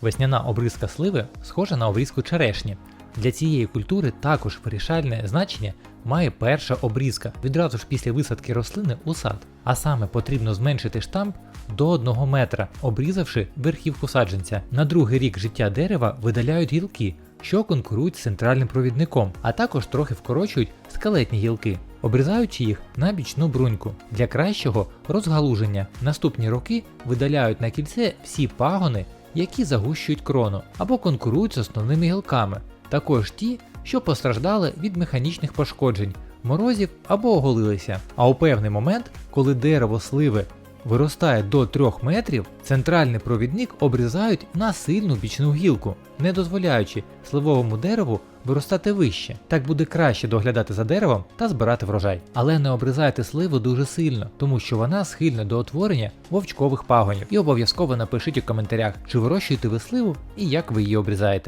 Весняна обрізка сливи схожа на обрізку черешні. Для цієї культури також вирішальне значення має перша обрізка відразу ж після висадки рослини у сад. А саме потрібно зменшити штамп до 1 метра, обрізавши верхівку саджанця. На другий рік життя дерева видаляють гілки, що конкурують з центральним провідником, а також трохи вкорочують скелетні гілки, обрізаючи їх на бічну бруньку для кращого розгалуження. Наступні роки видаляють на кільце всі пагони, які загущують крону або конкурують з основними гілками, також ті, що постраждали від механічних пошкоджень, морозів або оголилися. А у певний момент, коли дерево сливи виростає до 3 метрів, центральний провідник обрізають на сильну бічну гілку, не дозволяючи сливовому дереву виростати вище. Так буде краще доглядати за деревом та збирати врожай. Але не обрізайте сливу дуже сильно, тому що вона схильна до утворення вовчкових пагонів. І обов'язково напишіть у коментарях, чи вирощуєте ви сливу і як ви її обрізаєте.